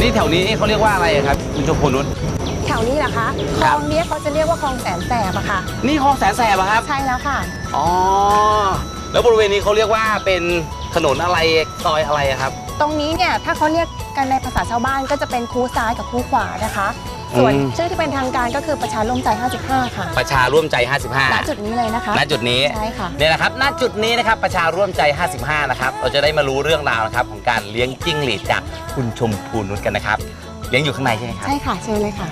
นี่แถวนี้เขาเรียกว่าอะไรครับคุณชมพูนุช แถวนี้เหรอคะคคลรัอบงเนี้ยเขาจะเรียกว่าคลองแสนแสบอะค่ะ นี่คลองแสนแสบอะครับ ใช่แล้วค่ะ อ๋อ แล้วบริเวณนี้เขาเรียกว่าเป็นถนนอะไรซอยอะไรอะครับ ตรงนี้เนี่ยถ้าเขาเรียกกันในภาษาชาวบ้านก็จะเป็นคูซ้ายกับคูขวานะคะ ส่วนอืมชื่อที่เป็นทางการก็คือประชาร่วมใจ 55 ค่ะประชาร่วมใจณ55จุดนี้เลยนะคะ ณจุดนี้ใช่ค่ะเนี่ยนะครับณจุดนี้นะครับประชาร่วมใจ 55 นะครับ เราจะได้มารู้เรื่องราวนะครับของการเลี้ยงจิ้งหรีดจากคุณชมพูนุชกันนะครับ เลี้ยงอยู่ข้างในใช่ไหมครับ ใช่ค่ะเชิญเลยค่ะ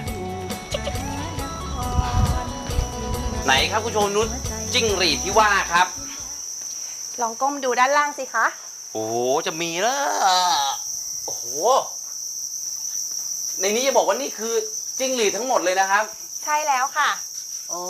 ไหนครับคุณชมพูนุชจิ้งหรีดที่ว่าครับ ลองก้มดูด้านล่างสิคะ โอ้โหจะมีแล้วโอ้โห ในนี้จะบอกว่านี่คือ จิ้งหรีดทั้งหมดเลยนะครับ ใช่แล้วค่ะ อ๋อ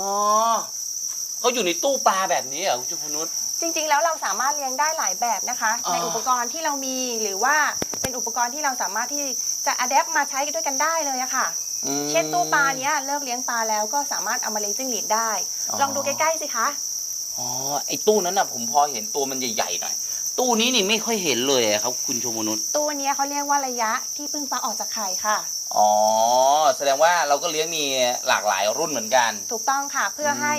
เขาอยู่ในตู้ปลาแบบนี้เหรอคุณชมพูนุช จริงๆ แล้วเราสามารถเลี้ยงได้หลายแบบนะคะ อ๋อ ในอุปกรณ์ที่เรามีหรือว่าเป็นอุปกรณ์ที่เราสามารถที่จะอัดแอปมาใช้ด้วยกันได้เลยอะค่ะ อืม เช่นตู้ปลาเนี้ยเลิกเลี้ยงปลาแล้วก็สามารถเอามาเลี้ยงจิ้งหรีดได้ อ๋อ ลองดูใกล้ๆสิคะ อ๋อไอ้ตู้นั้นน่ะผมพอเห็นตัวมันใหญ่ๆหน่อย ตู้นี้นี่ไม่ค่อยเห็นเลยอะครับ คุณชมพูนุช ตัวเนี้ยเขาเรียกว่าระยะที่เพึ่งปลาออกจากไข่ค่ะอ๋อ แสดงว่าเราก็เลี้ยงมีหลากหลายรุ่นเหมือนกัน ถูกต้องค่ะเพื่ออมให้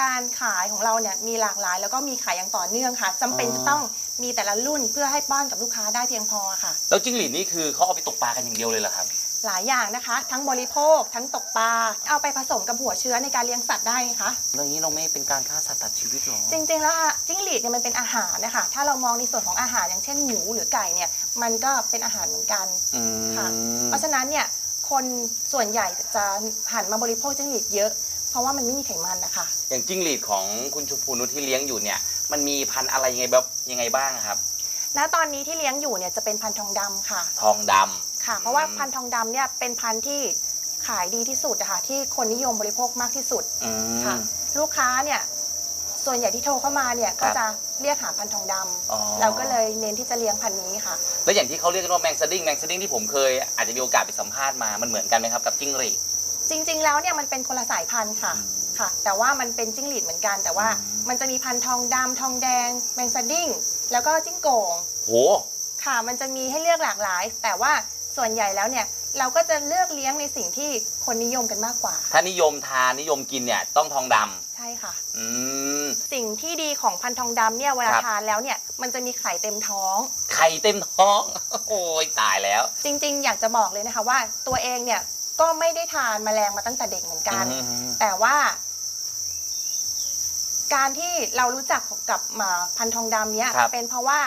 การขายของเราเนี่ยมีหลากหลาย แล้วก็มีขายอย่างต่อเนื่องค่ะจำเป็นอ๋อ จะต้องมีแต่ละรุ่นเพื่อให้ป้อนกับลูกค้าได้เพียงพอค่ะ แล้วจิ้งหรีดนี่คือเขาเอาไปตกปลากันอย่างเดียวเลยเหรอครับ หลายอย่างนะคะ ทั้งบริโภคทั้งตกปลาเอาไปผสมกับหัวเชื้อในการเลี้ยงสัตว์ได้นะคะแล้วอย่างนี้เราไม่เป็นการฆ่าสัตว์ตัดชีวิตหรอจริงๆแล้วอะจิ้งหรีดเนี่ยมันเป็นอาหารนะคะถ้าเรามองในส่วนของอาหารอย่างเช่นหมูหรือไก่เนี่ยมันก็เป็นอาหารเหมือนกันอืมค่ะ เพราะฉะนั้นเนี่ยคนส่วนใหญ่จะหันมาบริโภคจิ้งหรีดเยอะ เพราะว่ามันไม่มีไขมันนะคะ อย่างจิ้งหรีดของคุณชมพูนุชที่เลี้ยงอยู่เนี่ย มันมีพันธุ์อะไรยังไงแบบยังไงบ้างครับ ณตอนนี้ที่เลี้ยงอยู่เนี่ยจะเป็นพันธุ์ทองดำค่ะ ทองดำ ค่ะ เพราะว่าพันธุ์ทองดำเนี่ยเป็นพันธุ์ที่ขายดีที่สุดนะคะที่คนนิยมบริโภคมากที่สุดอืค่ะมลูกค้าเนี่ยส่วนใหญ่ที่โทรเข้ามาเนี่ยครัก็บจะเรียกหาพันธุ์ทองดำอ๋อ เราก็เลยเน้นที่จะเลี้ยงพันธุ์นี้ค่ะ แล้วอย่างที่เขาเรียกกันว่าแมงสดิ้งแมงสดิ้งที่ผมเคยอาจจะมีโอกาสไปสัมภาษณ์มามันเหมือนกันไหมครับกับจิ้งหรีด จริงๆ แล้วเนี่ยมันเป็นคนละสายพันธุ์ค่ะอืมค่ะ แต่ว่ามันเป็นจิ้งหรีดเหมือนกัน แต่ว่าอืม มันจะมีพันธุ์ทองดำทองแดง แมงสดิ้งแล้วก็จิ้งโก่งโห ค่ะ มันจะมีให้เลือกหลากหลาย แต่ว่า ส่วนใหญ่แล้วเนี่ยเราก็จะเลือกเลี้ยงในสิ่งที่คนนิยมกันมากกว่า ถ้านิยมทานนิยมกินเนี่ยต้องทองดำใช่ค่ะ อืม สิ่งที่ดีของพันธุ์ทองดำเนี่ยเวลาครับ ทานแล้วเนี่ยมันจะมีไข่เต็มท้อง ไข่เต็มท้อง โอ้ยตายแล้ว จริงๆ อยากจะบอกเลยนะคะว่าตัวเองเนี่ยก็ไม่ได้ทานแมลงมาตั้งแต่เด็กเหมือนกัน อืม แต่ว่า การที่เรารู้จักกับหมาพันธุ์ทองดำเนี่ยครับ เป็นเพราะว่า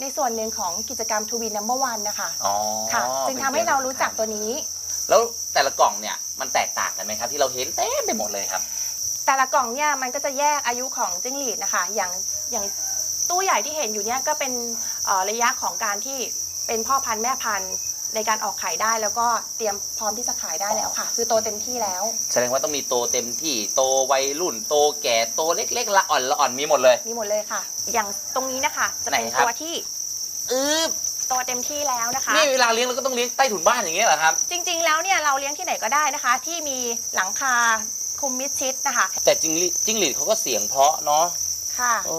ในส่วนหนึ่งของกิจกรรมทูบีนัมเบอร์วันนะคะอ๋อค่ะจึงทำให้เรารู้จักตัวนี้ แล้วแต่ละกล่องเนี่ยมันแตกต่างกันไหมครับ ที่เราเห็นเต็มไปหมดเลยครับ แต่ละกล่องเนี่ยมันก็จะแยกอายุของจิ้งหรีดนะคะ อย่างอย่างตู้ใหญ่ที่เห็นอยู่เนี่ยก็เป็นเอ่อระยะของการที่เป็นพ่อพันธุ์แม่พันธุ์ ในการออกไข่ได้แล้วก็เตรียมพร้อมที่จะขายได้แล้วค่ะ คือโตเต็มที่แล้ว แสดงว่าต้องมีโตเต็มที่โตวัยรุ่น โตแก่โตเล็กๆละอ่อนละอ่อนมีหมดเลย มีหมดเลยค่ะ อย่างตรงนี้นะคะจะเป็นไหนครับ ตัวที่อือโตเต็มที่แล้วนะคะ นี่เวลาเลี้ยงเราก็ต้องเลี้ยงใต้ถุนบ้านอย่างเงี้ยเหรอครับ จริงๆแล้วเนี่ยเราเลี้ยงที่ไหนก็ได้นะคะ ที่มีหลังคาคลุมมิดชิดนะคะแต่จิ้งหรีดจิ้งหรีดเขาก็เสียงเพราะเนาะค่ะ โอ้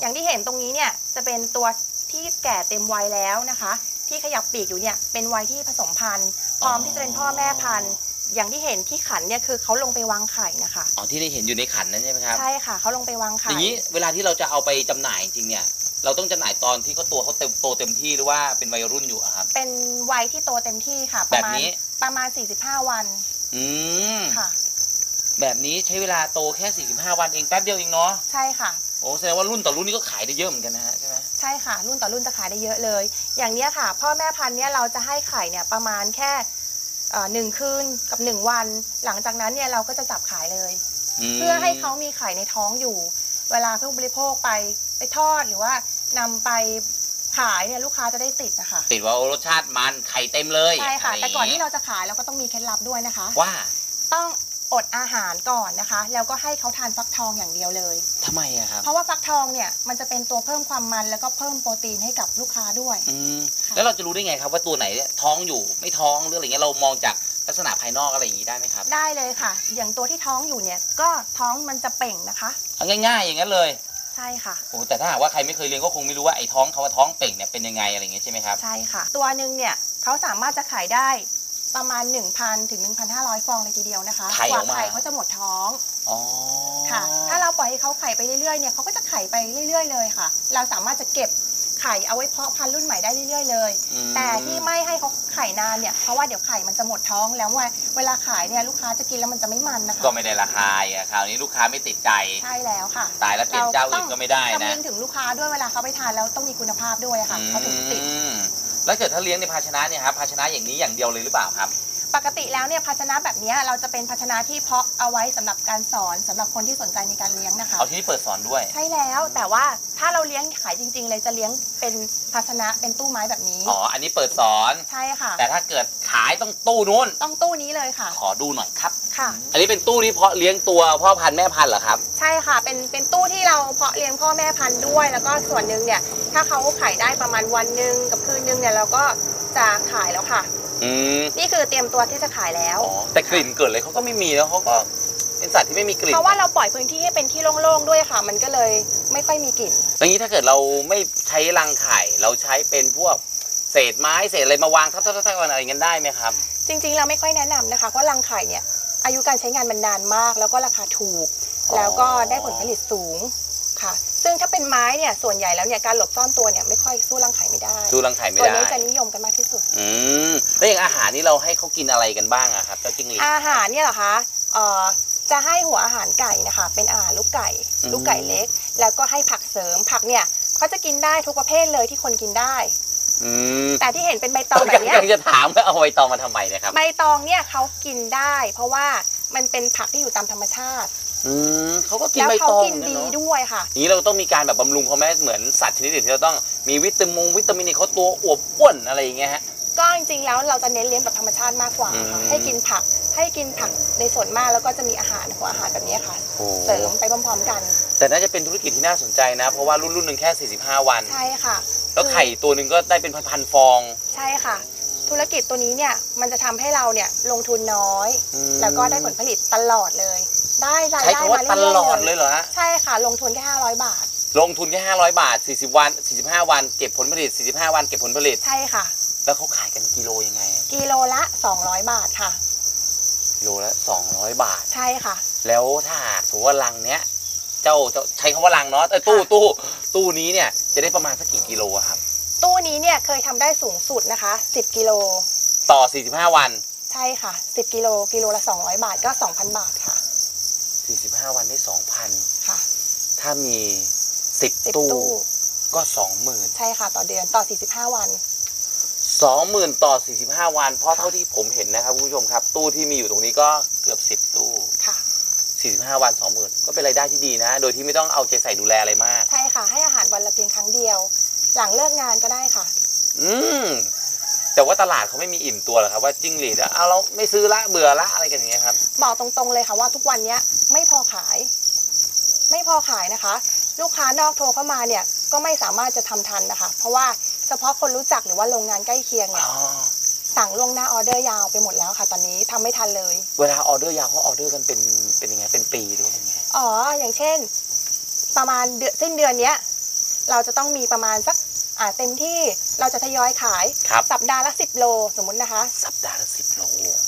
อย่างที่เห็นตรงนี้เนี่ยจะเป็นตัวที่แก่เต็มวัยแล้วนะคะ ที่ขยับปีกอยู่เนี่ยเป็นวัยที่ผสมพันธุ์ พร้อมที่จะเป็นพ่อแม่พันธุ์ อย่างที่เห็นที่ขันเนี่ยคือเขาลงไปวางไข่นะคะ อ๋อที่ได้เห็นอยู่ในขันนั้นใช่ไหมครับ ใช่ค่ะเขาลงไปวางอไข่ย่างนี้เวลาที่เราจะเอาไปจำหน่ายจริงๆเนี่ย เราต้องจำหน่ายตอนที่เขาตัวเขาเต็มโตเต็มที่หรือว่าเป็นวัยรุ่นอยู่อะครับ เป็นวัยที่โตเต็มที่ค่ะ ปแบระบมาณนี้ ประมาณ 45 วันอืม ค่ะ แบบนี้ใช้เวลาโตแค่ 45 วันเองแป๊บเดียวเองเนาะ ใช่ค่ะ โอ้แสดงว่ารุ่นต่อรุ่นนี่ก็ขายได้เยอะเหมือนกันนะฮะใช่ไหม ใช่ค่ะ รุ่นต่อรุ่นจะขายได้เยอะเลย อย่างเนี้ยค่ะ พ่อแม่พันธุ์เนี่ยเราจะให้ไข่เนี่ยประมาณแค่เอ่อหนึ่งคืนกับหนึ่งวัน หลังจากนั้นเนี่ยเราก็จะจับขายเลย มเพื่อให้เขามีไข่ในท้องอยู่ เวลาผู้บริโภคไปไปทอดหรือว่านำไปขายเนี่ยลูกค้าจะได้ติดนะคะติดว่าโอ้รสชาติมันไข่เต็มเลยใช่ค่ะไรย่แต่งก่อนงี้ที่เราจะขายเราก็ต้องมีเคล็ดลับด้วยนะคะ ว่า ต้อง อดอาหารก่อนนะคะ แล้วก็ให้เขาทานฟักทองอย่างเดียวเลย ทำไมอะครับ เพราะว่าฟักทองเนี่ยมันจะเป็นตัวเพิ่มความมันแล้วก็เพิ่มโปรตีนให้กับลูกค้าด้วย อืมค่ะแล้วเราจะรู้ได้ไงครับว่าตัวไหนเนี่ยท้องอยู่ไม่ท้องหรืออะไรเงี้ยเรามองจากลักษณะภายนอกอะไรอย่างงี้ได้ไหมครับได้เลยค่ะ อย่างตัวที่ท้องอยู่เนี่ยก็ท้องมันจะเป่งนะคะ เอาง่าย ๆ อย่างนั้นเลยใช่ค่ะ โอ้แต่ถ้าหากว่าใครไม่เคยเลี้ยงก็คงไม่รู้ว่าไอ้ท้องเขาว่าท้องเป่งเนี่ยเป็นยังไงอะไรอย่างเงี้ยใช่ไหมครับ ใช่ค่ะ ตัวหนึ่งเนี่ยเขาสามารถจะขายได้ ประมาณ 1,000ถึง1,500 ฟองเลยทีเดียวนะคะไข่กว่าออกมา ไข่เขาจะหมดท้องอ๋อค่ะ ถ้าเราปล่อยให้เขาไข่ไปเรื่อยๆเนี่ยเขาก็จะไข่ไปเรื่อย ๆ เลยค่ะ เราสามารถจะเก็บไข่เอาไว้เพาะพันธุ์รุ่นใหม่ได้เรื่อยๆเลย อืม แต่ที่ไม่ให้เขาไข่นานเนี่ยเพราะว่าเดี๋ยวไข่มันจะหมดท้องแล้วว่าเวลาขายเนี่ยลูกค้าจะกินแล้วมันจะไม่มันนะคะก็ไม่ได้ราคาอะคราวนี้ลูกค้าไม่ติดใจ ใช่แล้วค่ะตายแล้วเปลี่ยนเจ้าอื่นก็ไม่ได้นะ คำนึงถึงลูกค้าด้วยเวลาเขาไปทานแล้วต้องมีคุณภาพด้วยอะค่ะเขาถึงติด อืม แล้วเกิดถ้าเลี้ยงในภาชนะเนี่ยครับภาชนะอย่างนี้อย่างเดียวเลยหรือเปล่าครับ ปกติแล้วเนี่ยภาชนะแบบเนี้ยเราจะเป็นภาชนะที่เพาะเอาไว้สำหรับการสอนสำหรับคนที่สนใจในการเลี้ยงนะคะ เอาที่นี่เปิดสอนด้วย ใช่แล้วแต่ว่าถ้าเราเลี้ยงขายจริง ๆ เลยจะเลี้ยงเป็นภาชนะเป็นตู้ไม้แบบนี้ อ๋อ อันนี้เปิดสอน ใช่ค่ะ แต่ถ้าเกิด ขายต้องตู้นู้น ต้องตู้นี้เลยค่ะ ขอดูหน่อยครับ ค่ะ อันนี้เป็นตู้ที่เพาะเลี้ยงตัวพ่อพันธุ์แม่พันธุ์เหรอครับ ใช่ค่ะ เป็น เป็นตู้ที่เราเพาะเลี้ยงพ่อแม่พันธุ์ด้วย แล้วก็ส่วนหนึ่งเนี่ย ถ้าเขาขายได้ประมาณวันหนึ่งกับคืนหนึ่งเนี่ยเราก็จะขายแล้วค่ะ อืมนี่คือเตรียมตัวที่จะขายแล้ว อ๋อแต่กลิ่นเกิดเลยเขาก็ไม่มีแล้วเขาก็เป็นสัตว์ที่ไม่มีกลิ่นเพราะว่าเราปล่อยพื้นที่ให้เป็นที่โล่งๆด้วยค่ะ มันก็เลยไม่ค่อยมีกลิ่น อย่างนี้ถ้าเกิดเราไม่ใช้รังไข่เราใช้เป็นพวก เศษไม้เศษอะไรมาวางทับๆๆๆกันอะไรอย่างนั้นได้ไหมครับ จริงๆเราไม่ค่อยแนะนำนะคะ เพราะรังไข่เนี่ยอายุการใช้งานมันนานมาก แล้วก็ราคาถูก อ๋อ แล้วก็ได้ผลผลิตสูงค่ะ ซึ่งถ้าเป็นไม้เนี่ยส่วนใหญ่แล้วเนี่ยการหลบซ่อนตัวเนี่ยไม่ค่อยสู้รังไข่ไม่ได้ดูรังไข่ไม่ตัวได้นี้จะนิยมกันมากที่สุด อืมแล้วอย่างอาหารนี่เราให้เขากินอะไรกันบ้างอะครับเจ้าจิ้งหรีด อาหารเนี่ยเหรอคะเอ่อจะให้หัวอาหารไก่นะคะ เป็นอาหารลูกไก่ อืม ลูกไก่เล็ก แล้วก็ให้ผักเสริมผักเนี่ยเขาจะกินได้ทุกประเภทเลยที่คนกินได้ อืมแต่ที่เห็นเป็นใบตองแบบเนี้ยยังจะถามว่าเอาใบตองมาทำไมเนะครับใบตองเนี่ยเขากินได้ เพราะว่ามันเป็นผักที่อยู่ตามธรรมชาติ อืมเขาก็กินแล้วใบเขาตองกินเหมือดีเอะด้วยค่ะนี้เราต้องมีการแบบบำรุงเขาไหมเหมือนสัตว์ชนิดอื่นที่เราต้องมีวิตามินวิตามินนี่เขาตัวอวบอ้วนอะไรอย่างเงี้ยฮะ ก็จริงๆแล้วเราจะเน้นเลี้ยงแบบธรรมชาติมากกว่าค่ะอืม ให้กินผักให้กินผักในส่วนมากแล้วก็จะมีอาหารหัวอาหารแบบนี้ค่ะ โอ้เสริมไปพร้อมๆกันแต่น่าจะเป็นธุรกิจที่น่าสนใจนะ เพราะว่ารุ่นรุ่นหนึ่งแค่ 45 วัน ใช่ค่ะ แล้วไข่ตัวหนึ่งก็ได้เป็นพันๆฟองใช่ค่ะ ธุรกิจตัวนี้เนี่ยมันจะทำให้เราเนี่ยลงทุนน้อย อืมแล้วก็ได้ผลผลิตตลอดเลย ได้รายใช้ได้คำว่ามาตเรื่อยลอดๆเลยเหรอฮะ ใช่ค่ะ ลงทุนแค่500 บาท ลงทุนแค่ 500 บาท 40 วัน 45 วัน เก็บผลผลิต 45 วัน เก็บผลผลิต ใช่ค่ะ แล้วเขาขายกันกิโลยังไงอะกิโลละ 200 บาทค่ะ กิโลละ200บาท ใช่ค่ะ แล้วถ้าหากสมมติว่าลังเนี้ย เจ้าเจ้าใช้คำว่าลังเนาะเอ้ยตู้ตู้ตู้นี้เนี่ยจะได้ประมาณสักกี่กิโลอะครับ ตู้นี้เนี่ยเคยทำได้สูงสุดนะคะ 10 กิโล ต่อ 45 วัน ใช่ค่ะ 10 กิโล กิโลละ 200 บาทก็ 2,000 บาทค่ะ 45 วันได้2,000 ค่ะถ้ามี 10 10ตู้ตู้ ก็ 20,000 ใช่ค่ะ ต่อเดือน ต่อ 45 วัน 20,000ต่อ45วัน เพราะเท่าที่ผมเห็นนะครับคุณผู้ชมครับ ตู้ที่มีอยู่ตรงนี้ก็เกือบ10ตู้ ค่ะ 45 วัน 20,000 ก็เป็นรายได้ที่ดีนะ โดยที่ไม่ต้องเอาใจใส่ดูแลอะไรมาก ใช่ค่ะ ให้อาหารวันละเพียงครั้งเดียว หลังเลิกงานก็ได้ค่ะ อืม แต่ว่าตลาดเขาไม่มีอิ่มตัวหรอกครับว่าจิ้งหรีดอะเอาเราไม่ซื้อละเบื่อละอะไรกันอย่างเงี้ยครับ บอกตรงๆเลยค่ะว่าทุกวันเนี้ยไม่พอขาย ไม่พอขายนะคะ ลูกค้านอกโทรเข้ามาเนี่ยก็ไม่สามารถจะทำทันนะคะ เพราะว่า เฉพาะคนรู้จักหรือว่าโรงงานใกล้เคียงเนี่ยอ๋อสั่งล่วงหน้าออเดอร์ยาวไปหมดแล้วค่ะ ตอนนี้ทำไม่ทันเลย เวลาออเดอร์ยาวเขาออเดอร์กันเป็นเป็นยังไงเป็นปีหรือว่าเป็นยังไงอ๋ออย่างเช่น ประมาณเดือนสิ้นเดือนเนี้ยเราจะต้องมีประมาณสักอ่าเต็มที่เราจะทยอยขายครับสัปดาห์ละ10โลสมมุตินะคะ สัปดาห์ละสิบโล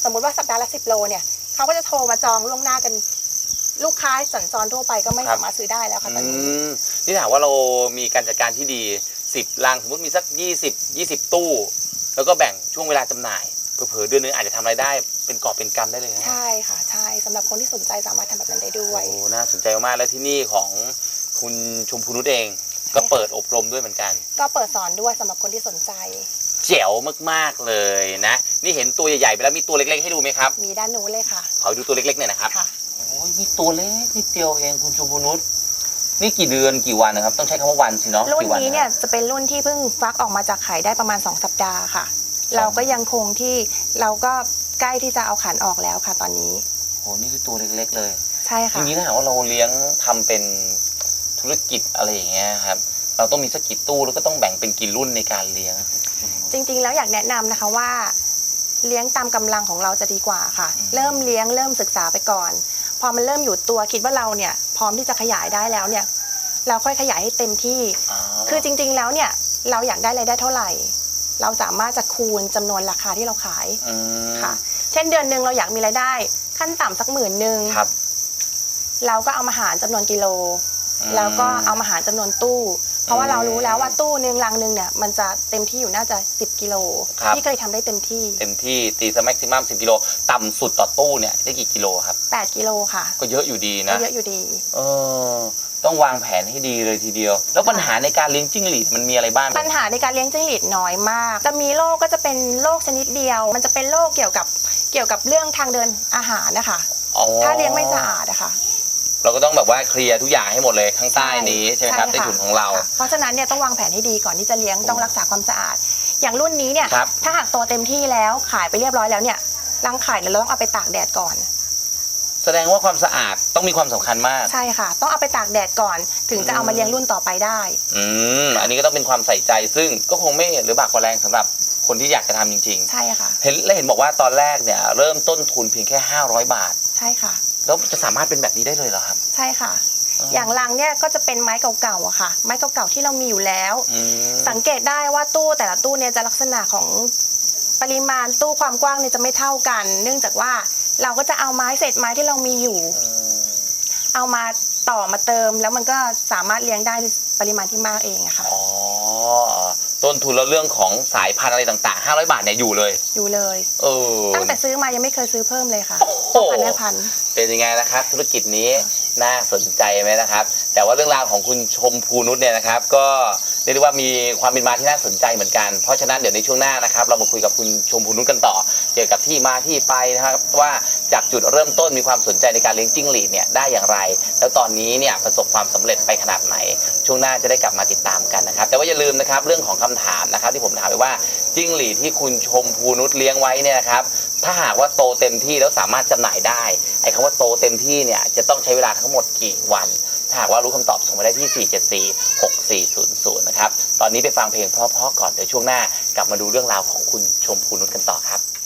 สมมุติว่าสัปดาห์ละ10โลเนี่ยเขาก็จะโทรมาจองล่วงหน้ากันลูกค้าสัญจรทั่วไปก็ไม่ครับสามารถซื้อได้แล้วค่ะตอนอืนี้มนี่ถามว่าเรามีการจัดการที่ดี 10ลังสมมติมีสัก 20 20 ตู้ แล้วก็แบ่งช่วงเวลาจำหน่ายเผื่อๆเดือนนึงอาจจะทำรายได้เป็นกอบเป็นกำได้เลยนะใช่ค่ะใช่สำหรับคนที่สนใจสามารถทำแบบนั้นได้ด้วยโอ้น่าสนใจมากๆแล้วที่นี่ของคุณชมพูนุชเอง ก็เปิดอบรมด้วยเหมือนกัน ก็เปิดสอนด้วยสำหรับคนที่สนใจแจ๋วมากๆเลยนะ นี่เห็นตัวใหญ่ๆไปแล้วมีตัวเล็กๆให้ดูไหมครับ มีด้านนู้นเลยค่ะขอดูตัวเล็กๆหน่อยนะครับค่ะโอ้ยนี่ตัวเล็กนิดเดียวเองคุณชมพูนุช นี่กี่เดือนกี่วันนะครับ ต้องใช้คำว่าวันสิเนาะรุ่นกี่วันี้เนี่ยจะเป็นรุ่นที่เพิ่งฟักออกมาจากไข่ได้ประมาณ 2 สัปดาห์ค่ะเราก็ยังคงที่เราก็ใกล้ที่จะเอาขันออกแล้วค่ะ ตอนนี้โอ้นี่คือตัวเล็กๆเลยใช่อค่ะ ย่างนี้ถ้าหากว่าเราเลี้ยงทำเป็นธุรกิจอะไรอย่างเงี้ยครับ เราต้องมีสักกี่ตู้แล้วก็ต้องแบ่งเป็นกี่รุ่นในการเลี้ยง จริงๆ แล้วอยากแนะนำนะคะว่า เลี้ยงตามกำลังของเราจะดีกว่าค่ะ อืม เริ่มเลี้ยงเริ่มศึกษาไปก่อนพ อมันเริ่มอยู่ตัวคิดว่าเราเนี่ยพร้อมที่จะขยายได้แล้วเนี่ยเราค่อยขยายให้เต็มที่อ๋อคือจริง ๆ แล้วเนี่ยเราอยากได้รายได้เท่าไหร่ เราสามารถจะคูณจำนวนราคาที่เราขายอืมค่ะ เช่นเดือนหนึ่งเราอยากมีรายได้ ขั้นต่ำสักหมื่นหนึ่งครับเราก็เอามาหารจำนวนกิโลอืมแล้วก็เอามาหารจำนวนตู้ เพราะว่าอืมเรารู้แล้วว่าตู้หนึ่งลังหนึ่งเนี่ยมันจะเต็มที่อยู่น่าจะ 10 กิโลครับที่เคยทำได้เต็มที่ เต็มที่ตีสแม็กซิมัม10กิโลต่ำสุดต่อตู้เนี่ยได้กี่กิโลครับ 8 กิโลค่ะก็เยอะอยู่ดีก็นะเยอะอยู่ดี เออต้องวางแผนให้ดีเลยทีเดียว แล้วปัญหาในการเลี้ยงจิ้งหรีดมันมีอะไรบ้างปัญหาในการเลี้ยงจิ้งหรีดน้อยมาก จะมีโรคก็จะเป็นโรคชนิดเดียว มันจะเป็นโรคเกี่ยวกับเกี่ยวกับเรื่องทางเดินอาหารนะคะ อ๋อถ้าเลี้ยงไม่สะอาดอะค่ะ เราก็ต้องแบบว่าเคลียร์ทุกอย่างให้หมดเลยข้างใต้นี้ใช่ไหมครับใต้ะถุนของเรา ค่ะเพราะฉะนั้นเนี่ยต้องวางแผนให้ดีก่อนที่จะเลี้ยงต้องรักษาความสะอาด อย่างรุ่นนี้เนี่ยครับ ถ้าหากโตเต็มที่แล้วขายไปเรียบร้อยแล้วเนี่ยรังไข่เนี่ยเราต้องเอาไปตากแดดก่อน แสดงว่าความสะอาดต้องมีความสำคัญมาก ใช่ค่ะ ต้องเอาไปตากแดดก่อน ถึงจะเอามาเลี้ยงรุ่นต่อไปได้ อืม อันนี้ก็ต้องเป็นความใส่ใจซึ่งก็คงไม่หรือบากกว่าแรงสำหรับคนที่อยากจะทำจริง ใช่ค่ะ ๆ เห็นและเห็นบอกว่าตอนแรกเนี่ย เริ่มต้นทุนเพียงแค่ 500 บาท ใช่ค่ะ แล้วจะสามารถเป็นแบบนี้ได้เลยเหรอครับ ใช่ค่ะ อย่างรังเนี่ยก็จะเป็นไม้เก่าๆอะค่ะ ไม้เก่าๆที่เรามีอยู่แล้ว อืมสังเกตได้ว่าตู้แต่ละตู้เนี่ยจะลักษณะของปริมาณตู้ความกว้างเนี่ยจะไม่เท่ากัน เนื่องจากว่า เราก็จะเอาไม้เศษไม้ที่เรามีอยู่อืมเอามาต่อมาเติม แล้วมันก็สามารถเลี้ยงได้ในปริมาณที่มากเองอะค่ะอ๋อ ต้นทุนแล้วเรื่องของสายพันธุ์อะไรต่าง ๆ 500 บาทเนี่ยอยู่เลย อยู่เลย เออ ตั้งแต่ซื้อมายังไม่เคยซื้อเพิ่มเลยค่ะโอ้โห พันแม่พันเป็นยังไงนะครับ ธุรกิจนี้น่าสนใจไหมนะครับ แต่ว่าเรื่องราวของคุณชมพูนุชเนี่ยนะครับ ก็เรียกได้ว่ามีความเป็นมาที่น่าสนใจเหมือนกัน เพราะฉะนั้นเดี๋ยวในช่วงหน้านะครับ เรามาคุยกับคุณชมพูนุชกันต่อ เกี่ยวกับที่มาที่ไปนะครับว่าจากจุดเริ่มต้นมีความสนใจในการเลี้ยงจิ้งหรีดเนี่ยได้อย่างไร แล้วตอนนี้เนี่ยประสบความสำเร็จไปขนาดไหน ช่วงหน้าจะได้กลับมาติดตามกันนะครับ แต่ว่าอย่าลืมนะครับเรื่องของคำถามนะครับ ที่ผมถามไปว่าจิ้งหรีดที่คุณชมพูนุชเลี้ยงไว้เนี่ยนะครับถ้าหากว่าโตเต็มที่แล้วสามารถจำหน่ายได้ไอ้คำว่าโตเต็มที่เนี่ยจะต้องใช้เวลาทั้งหมดกี่วันถ้าหากว่ารู้คำตอบส่งมาได้ที่ 4746400 นะครับ ตอนนี้ไปฟังเพลงเพราะๆก่อนเดี๋ยวช่วงหน้ากลับมาดูเรื่องราวของคุณชมพูนุชกันต่อครับ